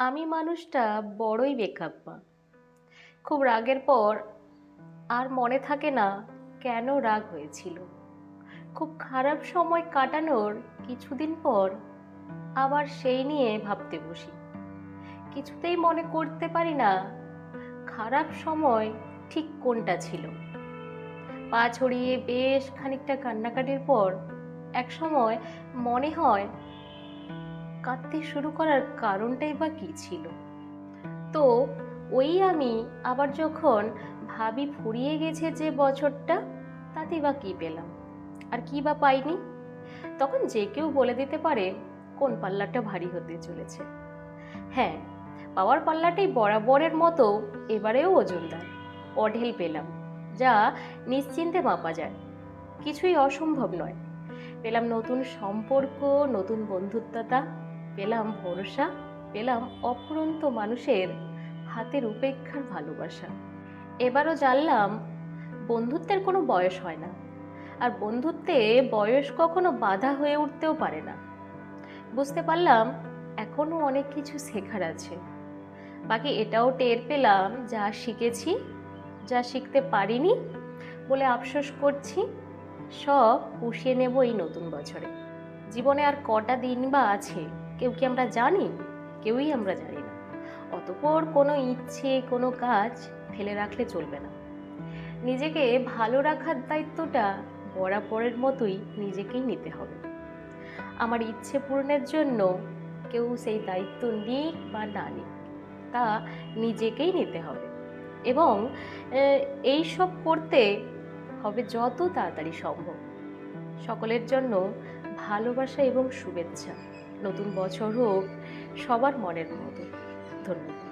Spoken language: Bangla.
আমি মানুষটা বড়ই বেকাপ্পা খুব রাগের পর আর মনে থাকে না কেন রাগ হয়েছিল। খুব খারাপ সময় কাটানোর কিছুদিন পর আবার সেই নিয়ে ভাবতে বসি। কিছুতেই মনে করতে পারি না খারাপ সময় ঠিক কোনটা ছিল। পা ছড়িয়ে বেশ খানিকটা কান্নাকাটির পর এক সময় মনে হয় কাঁদতে শুরু করার কারণটাই বা কী ছিল? তো ওই আমি আবার যখন ভাবি ফুরিয়ে গেছে যে বছরটা, তাতে বা কী পেলাম? আর কী বা পাইনি? তখন যে কেউ বলে দিতে পারে, কোন পাল্লাটা ভারী হতে চলেছে। হ্যাঁ পাওয়ার পাল্লাটাই বরাবরের মতো এবারেও ওজনদার, অঢেল পেলাম, যা নিশ্চিন্তে মাপা যায়। কিছুই অসম্ভব নয়। পেলাম নতুন সম্পর্ক, নতুন বন্ধুত্বতা পেলাম ভরসা, পেলাম অফুরন্ত মানুষের হাতের উপেক্ষার ভালোবাসা। এবারও জানলাম, বন্ধুত্বের কোনো বয়স হয় না। আর বন্ধুত্বে বয়স কখনো বাধা হয়ে উঠতেও পারে না। বুঝতে পারলাম এখনও অনেক কিছু শেখার আছে। বাকি এটাও টের পেলাম, যা শিখেছি, যা শিখতে পারিনি বলে আফসোস করছি, সব পুষিয়ে নেব এই নতুন বছরে। জীবনে আর কটা দিন বা আছে কেউ কি আমরা জানি? কেউই আমরা জানি না। অতপর কোনো ইচ্ছে, কোনো কাজ ফেলে রাখলে চলবে না। নিজেকে ভালো রাখার দায়িত্বটা বরাবরের মতোই নিজেকেই নিতে হবে। আমার ইচ্ছে পূরণের জন্য কেউ সেই দায়িত্ব নিক বা না নিক, তা নিজেকেই নিতে হবে। এবং এই সব করতে হবে যত তাড়াতাড়ি সম্ভব। সকলের জন্য ভালোবাসা এবং শুভেচ্ছা। নতুন বছর হোক সবার মনের মতো। ধন্যবাদ।